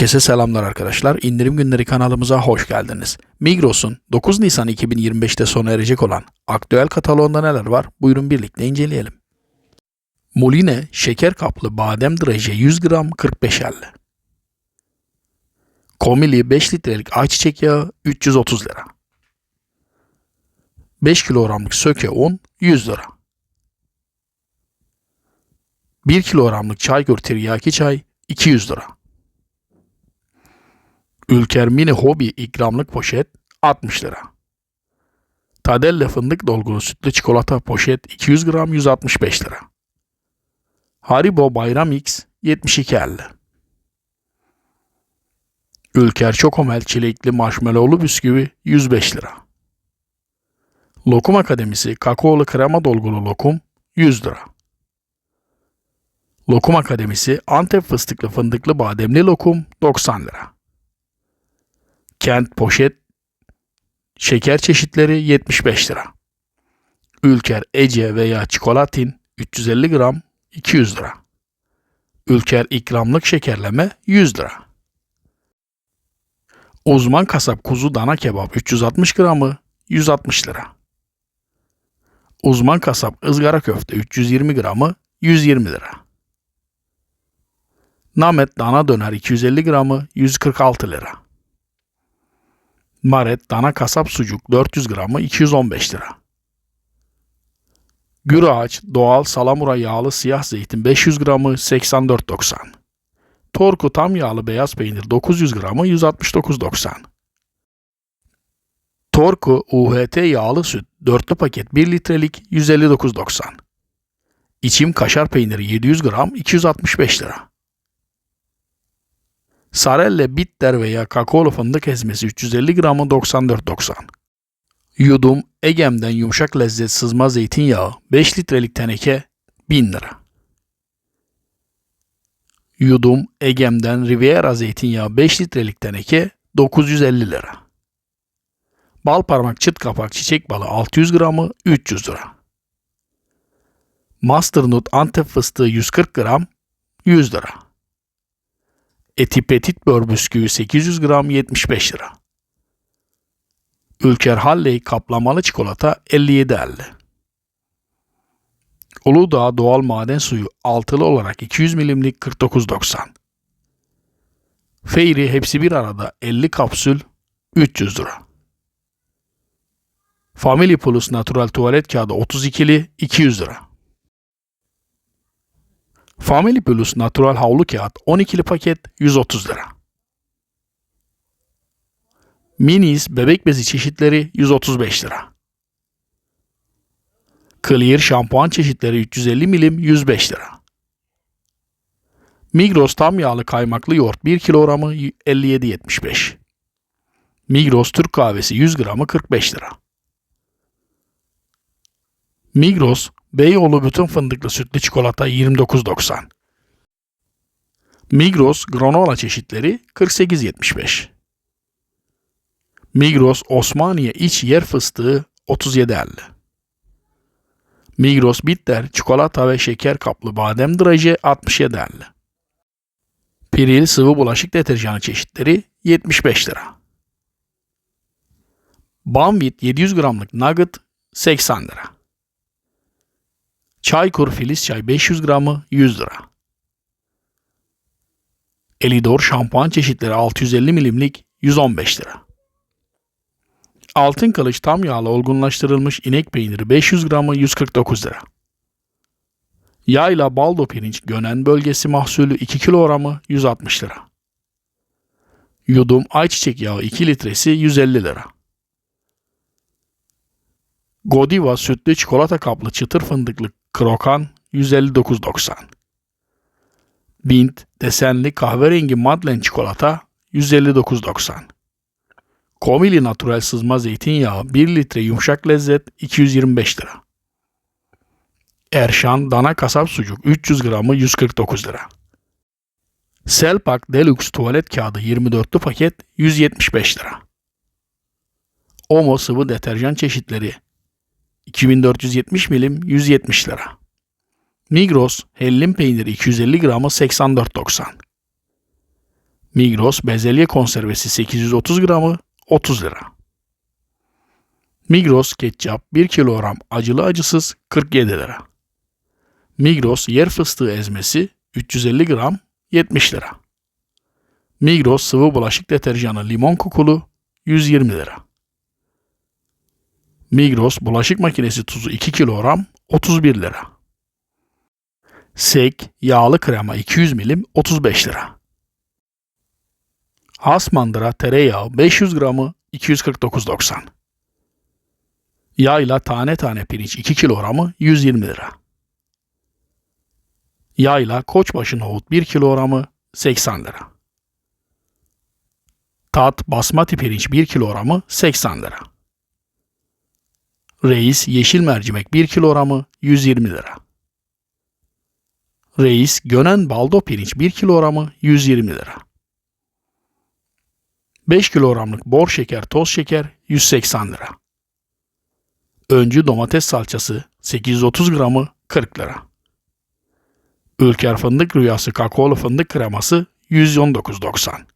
Herkese selamlar arkadaşlar. İndirim günleri kanalımıza hoş geldiniz. Migros'un 9 Nisan 2025'te sona erecek olan aktüel kataloğunda neler var? Buyurun birlikte inceleyelim. Muline şeker kaplı badem draje 100 gram 45.50. Komili 5 litrelik ayçiçek yağı 330 lira. 5 kilogramlık söke un 100 lira. 1 kilogramlık çaykur tiryaki çay 200 lira. Ülker Mini Hobi ikramlık poşet 60 lira. Tadelle fındık dolgulu sütlü çikolata poşet 200 gram 165 lira. Haribo Bayram X 72.50. Ülker Çokomel çilekli marshmallowlu bisküvi 105 lira. Lokum Akademisi kakaolu krema dolgulu lokum 100 lira. Lokum Akademisi Antep fıstıklı fındıklı bademli lokum 90 lira. Kent poşet şeker çeşitleri 75 lira. Ülker Ece veya çikolatin 350 gram 200 lira. Ülker ikramlık şekerleme 100 lira. Uzman kasap kuzu dana kebap 360 gramı 160 lira. Uzman kasap ızgara köfte 320 gramı 120 lira. Namet dana döner 250 gramı 146 lira. Maret dana kasap sucuk 400 gramı 215 lira. Gür ağaç doğal salamura yağlı siyah zeytin 500 gramı 84.90. Torku tam yağlı beyaz peynir 900 gramı 169.90. Torku UHT yağlı süt dörtlü paket 1 litrelik 159.90. İçim kaşar peyniri 700 gram 265 lira. Sarelle bitter veya kakaolu fındık ezmesi 350 gramı 94.90. Yudum Egem'den yumuşak lezzet sızma zeytinyağı 5 litrelik teneke 1000 lira. Yudum Egem'den Riviera zeytinyağı 5 litrelik teneke 950 lira. Bal parmak çıt kapak çiçek balı 600 gramı 300 lira. Masternut Antep fıstığı 140 gram 100 lira. Eti Petit Bör bisküvi 800 gram 75 lira. Ülker Halley kaplamalı çikolata 57.50. Uludağ doğal maden suyu altılı olarak 200 milimlik 49.90. Feyri hepsi bir arada 50 kapsül 300 lira. Family Plus Natural tuvalet kağıdı 32'li 200 lira. Family Plus Natural havlu kağıt 12'li paket 130 lira. Minis bebek bezi çeşitleri 135 lira. Clear şampuan çeşitleri 350 milim 105 lira. Migros tam yağlı kaymaklı yoğurt 1 kilogramı 57.75. Migros Türk kahvesi 100 gramı 45 lira. Migros Beyoğlu bütün fındıklı sütlü çikolata 29.90. Migros granola çeşitleri 48.75. Migros Osmaniye iç yer fıstığı 37.50. Migros bitter çikolata ve şeker kaplı badem draje 67.50. Piril sıvı bulaşık deterjanı çeşitleri 75 lira. Banvit 700 gramlık nugget 80 lira. Çaykur Filiz çay 500 gramı 100 lira. Elidor şampuan çeşitleri 650 milimlik 115 lira. Altın kılıç tam yağlı olgunlaştırılmış inek peyniri 500 gramı 149 lira. Yayla baldo pirinç gönen bölgesi mahsulü 2 kilogramı 160 lira. Yudum ayçiçek yağı 2 litresi 150 lira. Godiva sütlü çikolata kaplı çıtır fındıklı krokan 159.90. Bint desenli kahverengi Madlen çikolata 159.90. Komili natural sızma zeytinyağı 1 litre yumuşak lezzet 225 lira. Erşan dana kasap sucuk 300 gramı 149 lira. Selpak Deluxe tuvalet kağıdı 24'lü paket 175 lira. Omo sıvı deterjan çeşitleri 2470 milim 170 lira. Migros hellim peyniri 250 gramı 84.90. Migros bezelye konservesi 830 gramı 30 lira. Migros ketçap 1 kilogram acılı acısız 47 lira. Migros yer fıstığı ezmesi 350 gram 70 lira. Migros sıvı bulaşık deterjanı limon kokulu 120 lira. Migros bulaşık makinesi tuzu 2 kilogram 31 lira. Sek yağlı krema 200 milim 35 lira. Has tereyağı 500 gramı 249.90. Yayla tane tane pirinç 2 kilogramı 120 lira. Yayla koçbaşı nohut 1 kilogramı 80 lira. Tat basmati pirinç 1 kilogramı 80 lira. Reis yeşil mercimek 1 kilogramı 120 lira. Reis gönen baldo pirinç 1 kilogramı 120 lira. 5 kilogramlık bor şeker toz şeker 180 lira. Öncü domates salçası 830 gramı 40 lira. Ülker fındık rüyası kakaolu fındık kreması 119.90.